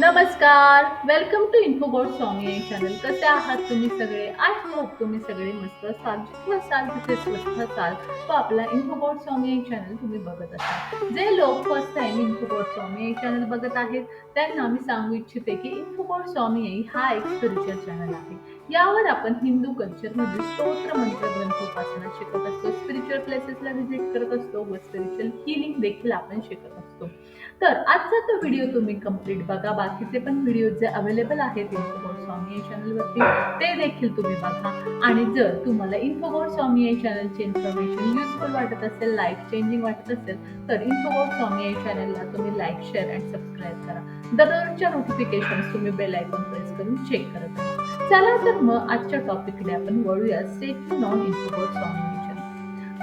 नमस्कार. Welcome to Infoboard Swami channel कसे आहात तुम्ही सगळे? आय होप तुम्ही सगळे मस्त असाल. जिथे असाल तिथे स्वस्त असाल तो आपला इन्फोबोर्ड स्वामी चॅनल तुम्ही बघत असाल. जे लोक first time Infoboard Swami channel बघत आहेत त्यांना मी सांगू इच्छिते की इन्फोबोर्ड स्वामी हा एक स्पिरिच्युअल चॅनल आहे. यावर आपण हिंदू कल्चरमधील स्तोत्र मंत्र ग्रंथ प्लेसेसला व्हिजिट करत असतो व स्पिरिच्युअल हिलिंग देखील आपण शिकत असतो. तर आजचा तो व्हिडिओ तुम्ही कंप्लीट बघा. बाकीचे पण व्हिडिओ जे अवेलेबल आहेत इन्फोबोर्ड स्वामी या चॅनलवरती ते देखील तुम्ही बघा. आणि जर तुम्हाला इन्फोबोर्ड स्वामी या चॅनलचे इन्फॉर्मेशन युजफुल वाटत असेल लाईफ चेंजिंग वाटत असेल तर इन्फोबोर्ड स्वामी या चॅनलला तुम्ही लाईक शेअर अँड सबस्क्राईब करा. दररोजच्या नोटिफिकेशन तुम्ही बेल आयकॉन प्रेस करून चेक करत राहा. चला तर मग आजच्या टॉपिककडे आपण वळूया. सेफ नॉन इन्फोबोर्ड स्वामी.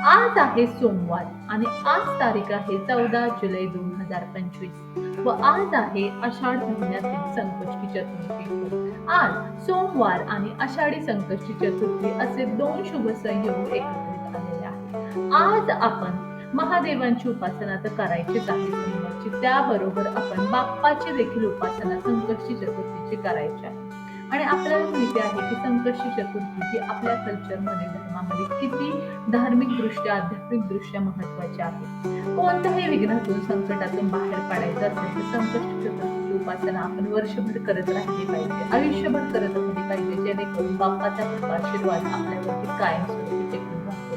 आज आहे सोमवार आणि आज तारीख आहे चौदा जुलै दोन हजार पंचवीस. व आज आहे आषाढ महिन्यातील संकष्टी चतुर्थी. आज सोमवार आणि आषाढी संकष्टी चतुर्थी असे दोन शुभ संयोग एकत्रित आलेले आहेत. आज आपण महादेवांची उपासना तर करायचीच आहे. सोमवारची. त्याबरोबर आपण बाप्पाची देखील उपासना संकष्टी चतुर्थीची करायची आहे. आणि आपल्याला माहिती आहे की संकष्टी चतुर्थी ही आपल्या कल्चरमध्ये धर्मामध्ये किती धार्मिक दृष्ट्या आध्यात्मिक दृष्ट्या महत्वाची आहे. कोणत्याही विघ्नातून संकटातून बाहेर पडायचं असेल तर संकष्टी चतुर्थीची उपासना आपण वर्षभर करत राहिली पाहिजे आयुष्यभर करत राहिली पाहिजे जेणेकरून बाप्पाचा आशीर्वाद आपल्यावरती कायमस्वरूपी राहतो.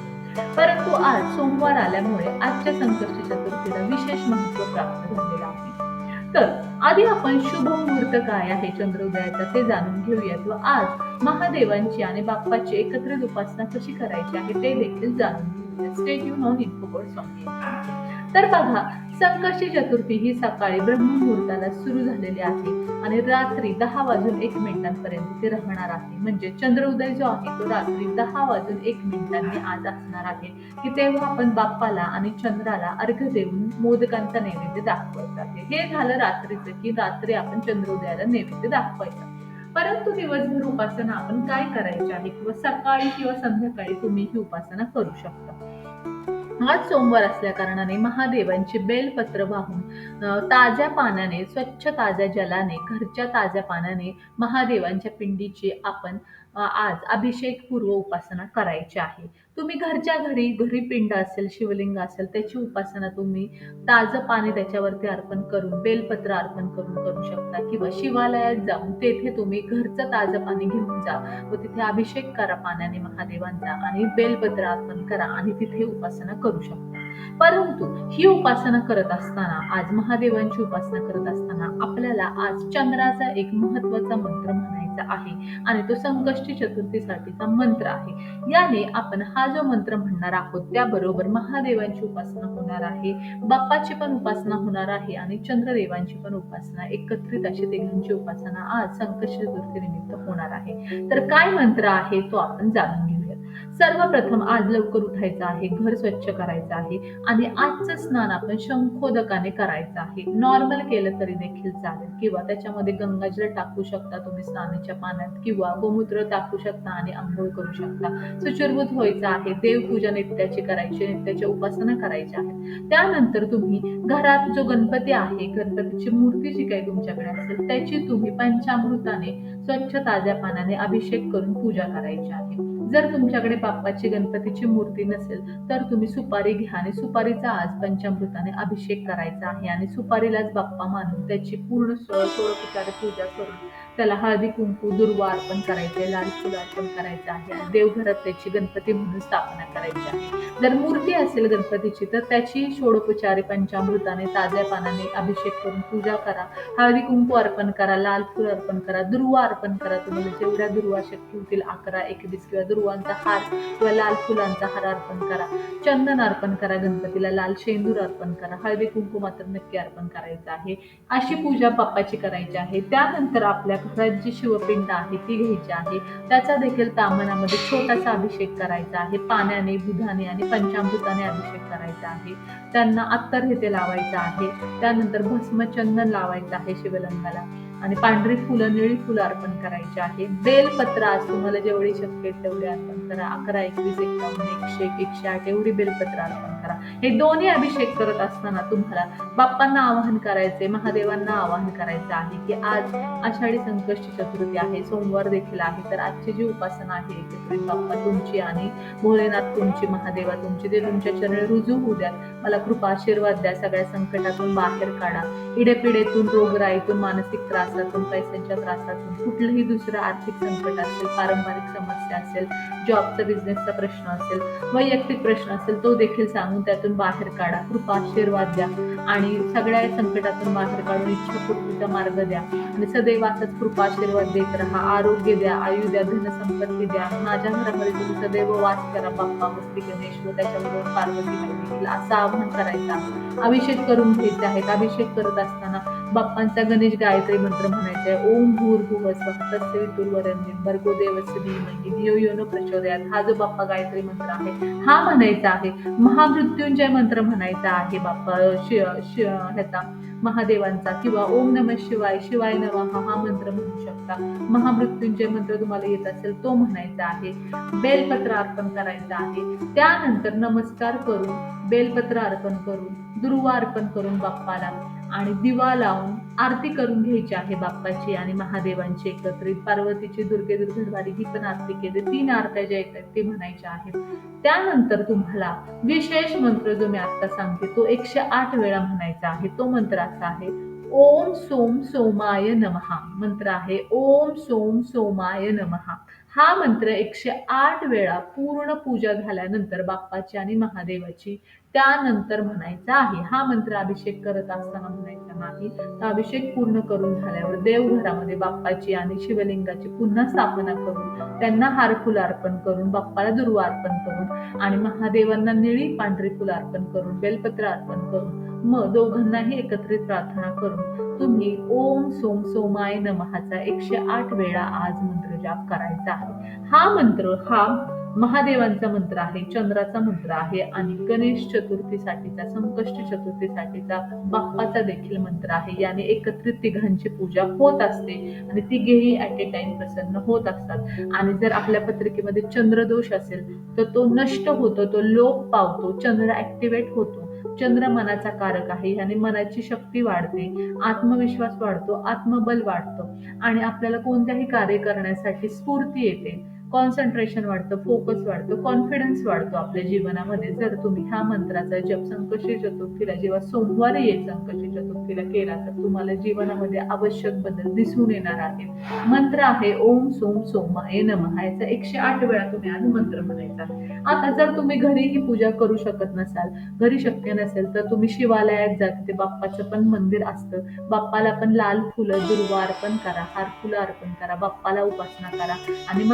परंतु आज सोमवार आल्यामुळे आजच्या संकष्टी चतुर्थीला विशेष महत्त्व प्राप्त झालेलं आहे. तर आधी आपण शुभ मुहूर्त काय आहे चंद्रोदयाचा ते जाणून घेऊयात व आज महादेवांची आणि बाप्पाची एकत्रित उपासना कशी करायची आहे ते देखील जाणून घेऊयात स्टेट यू नॉन इन्फोबोर्ड सॉंग तर बघा संकष्टी चतुर्थी ही सकाळी ब्रह्ममुहूर्ताला सुरू झालेली आहे आणि रात्री दहा वाजून एक मिनिटांपर्यंत ती राहणार आहे. म्हणजे चंद्रोदय जो आहे तो रात्री दहा वाजून एक मिनिटांनी आज असणार आहे. की तेव्हा आपण बाप्पाला आणि चंद्राला अर्घ देऊन मोदकांचा नैवेद्य दाखवायचा आहे. हे झालं रात्रीचं की रात्री आपण चंद्रोदयाला नैवेद्य दाखवायचा. परंतु दिवसभर उपासना आपण काय करायची आहे? किंवा सकाळी किंवा संध्याकाळी तुम्ही ही उपासना करू शकता. आज सोमवार असल्या कारणाने महादेवांची बेलपत्र वाहून ताज्या पाण्याने स्वच्छ ताज्या जलाने घरच्या ताज्या पाण्याने महादेवांच्या पिंडीची आपण आज अभिषेक पूर्व उपासना करायची आहे. तुम्ही घरच्या घरी घरी पिंड असेल शिवलिंग असेल त्याची उपासना तुम्ही ताजं पाणी त्याच्यावरती अर्पण करून बेलपत्र अर्पण करून करू शकता. किंवा शिवालयात जाऊन तेथे तुम्ही घरचं ताजं पाणी घेऊन जा व तिथे अभिषेक करा पाण्याने महादेवांचा आणि बेलपत्र अर्पण करा आणि तिथे उपासना करू शकता. परंतु ही उपासना करत असताना आज महादेवांची उपासना करत असताना आपल्याला आज चंद्राचा एक महत्त्वाचा मंत्र म्हणायचा आहे आणि तो संकष्टी चतुर्थीसाठीचा मंत्र आहे. याने आपण हा जो मंत्र म्हणणार आहोत त्याबरोबर महादेवांची उपासना होणार आहे बाप्पाची पण उपासना होणार आहे आणि चंद्रदेवांची पण उपासना एकत्रित अशी तिघांची उपासना आज संकष्टी चतुर्थी निमित्त होणार आहे. तर काय मंत्र आहे तो आपण जाणून घेऊ सर्वप्रथम आज लवकर उठायचं आहे घर स्वच्छ करायचं आहे आणि आजचं स्नान आपण शंखोदकाने करायचं आहे. नॉर्मल केलं तरी देखील चालेल. किंवा त्याच्यामध्ये गंगाजल टाकू शकता तुम्ही स्नानाच्या पाण्यात किंवा गोमूत्र टाकू शकता आणि आंघोळ करू शकता. सुचूरभूत व्हायचं आहे. देवपूजा नित्याची करायची नित्याची उपासना करायची आहे त्यानंतर तुम्ही घरात जो गणपती आहे गणपतीची मूर्ती जी काही तुमच्याकडे असेल त्याची तुम्ही पंचामृताने स्वच्छ ताज्या पाण्याने अभिषेक करून पूजा करायची आहे. जर तुमच्याकडे बाप्पाची गणपतीची मूर्ती नसेल तर तुम्ही सुपारी घ्या आणि सुपारीचा आज पंचामृताने अभिषेक करायचा आहे आणि सुपारीलाच बाप्पा मानून त्याची पूर्ण सोळोपचार पूजा करून त्याला हळदी कुंकू दुर्वा अर्पण करायचे लाल फुल अर्पण करायचं आहे. देवघरात त्याची गणपती म्हणून स्थापना करायची आहे. जर मूर्ती असेल गणपतीची तर त्याची षोडोपचारी पंचामृताने ताज्या पानाने अभिषेक करून पूजा करा. हळदी कुंकू अर्पण करा लाल फुल अर्पण करा दुर्वा अर्पण करा. तुम्हाला जेवढ्या दुर्वा शक्य होतील अकरा एकवीस किंवा दुर्वांचा हार किंवा लाल फुलांचा हार अर्पण करा. चंदन अर्पण करा गणपतीला लाल शेंदूर अर्पण करा. हळदी कुंकू मात्र नक्की अर्पण करायचं आहे. अशी पूजा बाप्पाची करायची आहे. त्यानंतर आपल्या घरात जी शिवपिंड आहे ती घ्यायची आहे त्याचा देखील तामनामध्ये छोटासा अभिषेक करायचा आहे. पाण्याने बुधाने आणि पंचामृताने अभिषेक करायचा आहे. त्यांना अत्तर हे ते लावायचं आहे. त्यानंतर भस्मचंदन लावायचं आहे शिवलिंगाला. आणि पांढरी फुलं निळी फुलं अर्पण करायची आहे. बेलपत्र आज तुम्हाला जेवढी शक्य आहे तेवढे अर्पण करा. अकरा एकवीस एकावन्न एकशे एक एकशे आठ एवढी बेलपत्र अर्पण करा. हे दोन्ही अभिषेक करत असताना तुम्हाला बाप्पांना आवाहन करायचे महादेवांना आवाहन करायचं आहे की आज आषाढी संकष्टी चतुर्थी आहे सोमवार देखील आहे तर आजची जी उपासना आहे एकत्रित बाप्पा तुमची आणि भोलेनाथ तुमची महादेवा तुमची ते तुमच्या चरणी रुजू होऊ द्या मला कृपा आशीर्वाद द्या सगळ्या संकटातून बाहेर काढा. इडेपिडेतून रोगराईतून मानसिक त्रास त्रासातून पैशांच्या त्रासातून. कुठलंही दुसरं आर्थिक संकट असेल पारंपरिक समस्या असेल जॉबचा बिझनेसचा प्रश्न असेल वैयक्तिक प्रश्न असेल तो देखील सांगून त्यातून बाहेर काढा. कृपा आशीर्वाद द्या आणि सगळ्या संकटातून बाहेर काढून इच्छापूर्तीचा मार्ग द्या. आणि सदैव असाच कृपा आशीर्वाद देत राहा. आरोग्य द्या आयु द्या धनसंपत्ती द्या. माझ्या घरामध्ये तुम्ही सदैव वास करा. बाप्पा मस्ती गणेश व त्याच्याबरोबर पार्वती देखील असं आवाहन करायचं. अभिषेक करून घ्यायचे आहेत. अभिषेक करत असताना बाप्पांचा गणेश गायत्री मंत्र म्हणायचा आहे ओम भूर भुव स्वः तस्य वितुर्वरेण्यं भर्गो देवस्य धियो यो प्रचोदयात. हा जो बाप्पा गायत्री मंत्र आहे हा म्हणायचा आहे. महामृत्युंजय मंत्र म्हणायचा आहे बाप्पा. ह्याचा महादेवांचा किंवा ओम नम शिवाय शिवाय नमः हा मंत्र म्हणू शकता. महामृत्युंजय मंत्र तुम्हाला येत असेल तो म्हणायचा आहे. बेलपत्र अर्पण करायचा आहे. त्यानंतर नमस्कार करून बेलपत्र अर्पण करून दुर्वा अर्पण करून बाप्पाला आणि दिवा लावून आरती करून घ्यायची आहे बाप्पाची आणि महादेवांची एकत्रित. पार्वतीची दुर्गे दुर्गेद्वारी ही पण आरती केली. तीन आरत्या ज्या येतात ते म्हणायच्या आहेत. त्यानंतर तुम्हाला विशेष मंत्र जो मी आता सांगते तो एकशे आठ वेळा म्हणायचा आहे. तो मंत्र असा आहे ओम सोम सोमाय नमहा. मंत्र आहे ओम सोम सोमाय नमहा. हा मंत्र एकशे आठ वेळा पूर्ण पूजा झाल्यानंतर बाप्पाची आणि महादेवाची त्यानंतर म्हणायचा आहे. हा मंत्र अभिषेक करत असताना म्हणायचा नाही. तर अभिषेक पूर्ण करून झाल्यावर देवघरामध्ये बाप्पाची आणि शिवलिंगाची पुन्हा स्थापना करून त्यांना हार फुल अर्पण करून बाप्पाला दुर्वा अर्पण करून आणि महादेवांना निळी पांढरी फुल अर्पण करून बेलपत्र अर्पण करून मग दोघांनाही एकत्रित प्रार्थना करून तुम्ही ओम सोम सोमाय नमहाचा एकशे आठ वेळा आज मंत्र जाप करायचा आहे. हा मंत्र हा महादेवांचा मंत्र आहे चंद्राचा मंत्र आहे आणि गणेश चतुर्थीसाठीचा संकष्ट चतुर्थीसाठीचा बाप्पाचा देखील मंत्र आहे. याने एकत्रित तिघांची पूजा होत असते आणि तिघेही ऍट ए टाइम प्रसन्न होत असतात. आणि जर आपल्या पत्रिकेमध्ये चंद्रदोष असेल तर तो नष्ट होतो तो लोप पावतो चंद्र ऍक्टिव्हेट होतो. चंद्र मनाचा कारक आहे याने मनाची शक्ती वाढते आत्मविश्वास वाढतो आत्मबल वाढतो आणि आपल्याला कोणत्याही कार्य करण्यासाठी स्फूर्ती येते. कॉन्सन्ट्रेशन वाढतं फोकस वाढतो कॉन्फिडन्स वाढतो आपल्या जीवनामध्ये. जर तुम्ही ह्या मंत्राचा जप संकष्टी चतुर्थीला जेव्हा सोमवारी येईल संकष्टी चतुर्थीला केला तर तुम्हाला जीवनामध्ये आवश्यक बदल दिसून येणार आहे मंत्र आहे ओम सोम सोमाय नमः याचा एकशे आठ वेळा तुम्ही आज मंत्र म्हणायचा. आता जर तुम्ही घरी ही पूजा करू शकत नसाल घरी शक्य नसेल तर तुम्ही शिवालयात जा तिथे बाप्पाचं पण मंदिर असतं. बाप्पाला पण लाल फुलं दुर्वा अर्पण करा हार फुलं अर्पण करा बाप्पाला उपासना करा आणि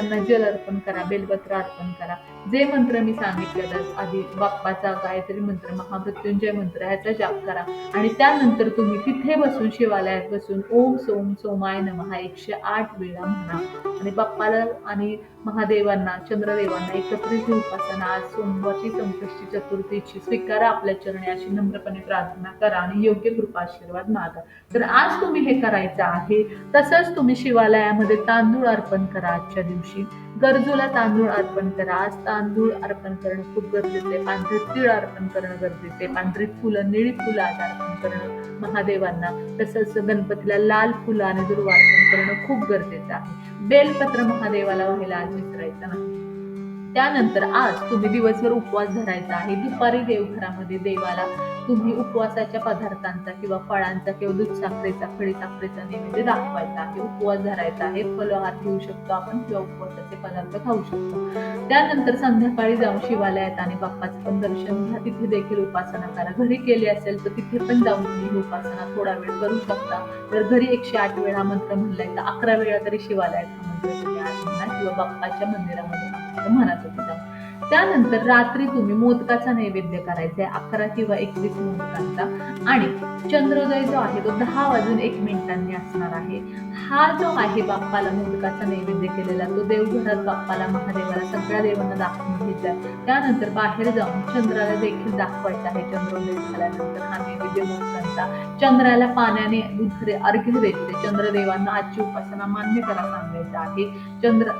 महादेवांना जल अर्पण करा बेलपत्र अर्पण करा. जे मंत्र मी सांगितलेलं आधी बाप्पाचा गायत्री मंत्र महामृत्युंजय मंत्र ह्याचा जाप करा. आणि त्यानंतर तुम्ही तिथे बसून शिवालयात बसून ओम सोम सोमाय नमहा एकशे आठ वेळा म्हणा. आणि बाप्पाला आणि महादेवांना चंद्रदेवांना एकत्रित ही उपासना आज सोमवारची संकष्टी चतुर्थीची स्वीकारा आपल्या चरणी अशी नम्रपणे प्रार्थना करा आणि योग्य कृपा आशीर्वाद मागा. तर आज तुम्ही हे करायचं आहे तसंच तुम्ही शिवालयामध्ये तांदूळ अर्पण करा आजच्या दिवशी. गरजूला तांदूळ अर्पण करा. आज तांदूळ अर्पण करणं खूप गरजेचं आहे. पांढरे तीळ अर्पण करणं गरजेचं आहे. पांढरी फुलं निळी फुलं आज अर्पण करणं महादेवांना. तसंच गणपतीला लाल फुलं आणि दुर्वा अर्पण करणं खूप गरजेचं आहे. बेलपत्र महादेवाला व्हायला आज विसरायचं नाही. त्यानंतर आज तुम्ही दिवसभर उपवास धरायचा आहे. दुपारी देवघरामध्ये देवाला तुम्ही उपवासाच्या पदार्थांचा किंवा फळांचा किंवा दूध साखरेचा खडी साखरेचा नैवेद्य दाखवायचा आहे उपवास धरायचा आहे फलहार घेऊ शकतो आपण किंवा उपवासाचे पदार्थ खाऊ शकतो. त्यानंतर संध्याकाळी जाऊन शिवालयात आणि बाप्पाचं पण दर्शन घ्या. तिथे देखील उपासना करा घरी केली असेल तर तिथे पण जाऊन तुम्ही उपासना थोडा वेळ करू शकता. तर घरी एकशे आठ वेळा मंत्र म्हणलाय तर अकरा वेळा तरी शिवालयात हा मंत्र किंवा बाप्पाच्या मंदिरामध्ये हा मंत्र म्हणा तुम्ही जाऊन त्यानंतर रात्री तुम्ही मोदकाचा नैवेद्य करायचा आहे. अकरा किंवा एकवीस मोदकांचा. आणि चंद्रोदय जो आहे तो दहा वाजून एक मिनिटांनी असणार आहे. हा जो आहे बाप्पाला मोदकाचा नैवेद्य केलेला तो देवघरात बाप्पाला महादेवाला सगळ्या देवांना दाखवून घ्यायचा आहे. त्यानंतर बाहेर जाऊन चंद्राला देखील दाखवायचा आहे. चंद्रोदय झाल्यानंतर हा नैवेद्य मोदकांचा. चंद्राला पाण्याने दुसरे अर्घ्य द्यायचे. चंद्रदेवांना आजची उपासना मान्य करा सांगायचं आहे. चंद्र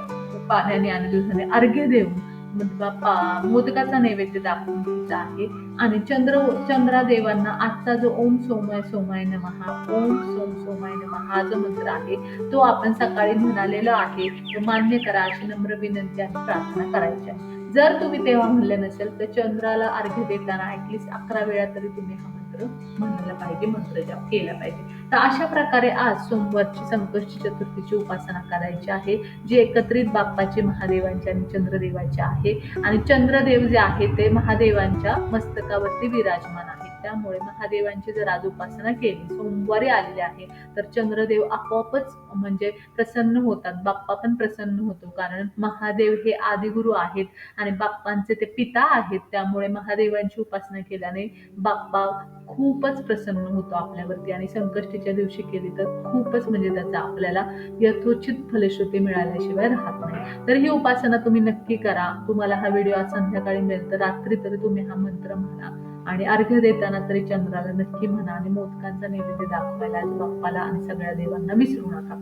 पाण्याने आणि दुधाने अर्घ्य देऊन मग बाप्पा नैवेद्य दाखवून द्यायचा आहे. आणि चंद्र चंद्रादेवांना आजचा जो ओम सोमय सोमाय नमहा ओम सोम सोमाय नमः हा जो मंत्र आहे तो आपण सकाळी म्हणालेला आहे. तो मान्य करा अशी नम्र विनंती आणि प्रार्थना करायची आहे. जर तुम्ही तेव्हा म्हणले नसेल तर चंद्राला अर्घ्य देताना ऍटलिस्ट अकरा वेळा तरी तुम्ही हा मंत्र म्हणायला पाहिजे मंत्र जाप केला पाहिजे. तर अशा प्रकारे आज सोमवारची संकष्टी चतुर्थीची उपासना करायची आहे जी एकत्रित बाप्पाची महादेवांची आणि चंद्रदेवाची आहे. आणि चंद्रदेव जे आहे ते महादेवांच्या मस्तकावरती विराजमान आहेत. त्यामुळे महादेवांची जर आज उपासना केली सोमवारी आलेले आहे तर चंद्रदेव आपोआपच म्हणजे प्रसन्न होतात. बाप्पा पण प्रसन्न होतो कारण महादेव हे आदिगुरु आहेत आणि बाप्पांचे ते पिता आहेत. त्यामुळे महादेवांची उपासना केल्याने बाप्पा खूपच प्रसन्न होतो आपल्यावरती आणि संकष्टीच्या दिवशी केली तर खूपच म्हणजे त्याचा आपल्याला यथोचित फलश्रुती मिळाल्याशिवाय राहत नाही. तर ही उपासना तुम्ही नक्की करा. तुम्हाला हा व्हिडिओ आज संध्याकाळी मिळेल तर रात्री तरी तुम्ही हा मंत्र म्हणा. आणि अर्घ्य देताना तरी चंद्राला नक्की म्हणा आणि मोदकांचा नैवेद्य दाखवायला बाप्पाला आणि सगळ्या देवांना विसरू नका.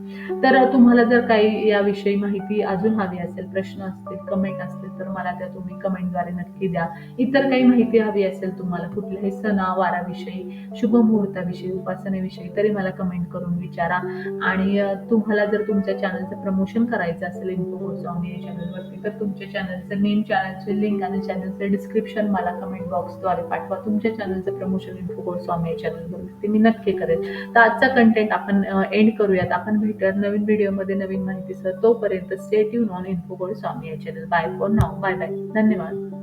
तर तुम्हाला जर काही याविषयी माहिती अजून हवी असेल प्रश्न असतील कमेंट असतील तर मला त्या तुम्ही कमेंटद्वारे नक्की द्या. इतर काही माहिती हवी असेल तुम्हाला कुठल्याही सणा वाराविषयी शुभ मुहूर्ताविषयी उपासनेविषयी तरी मला कमेंट करून विचारा. आणि तुम्हाला जर तुमच्या चॅनलचं प्रमोशन करायचं असेल इन्फो या चॅनलवरती तर तुमच्या चॅनलचं मेन चॅनलचे लिंक आणि चॅनलचं डिस्क्रिप्शन मला कमेंट बॉक्सद्वारे पाठवा. तुमच्या चॅनलचं प्रमोशन इन्फो स्वामी या चॅनलवरती मी नक्की करेन तर आजचा कंटेंट आपण एंड करूयात. आपण भेटूयात नवीन व्हिडिओमध्ये नवीन माहितीसह. तोपर्यंत स्टेट यू नॉन इन्फो स्वामी या channel bye for now bye bye धन्यवाद.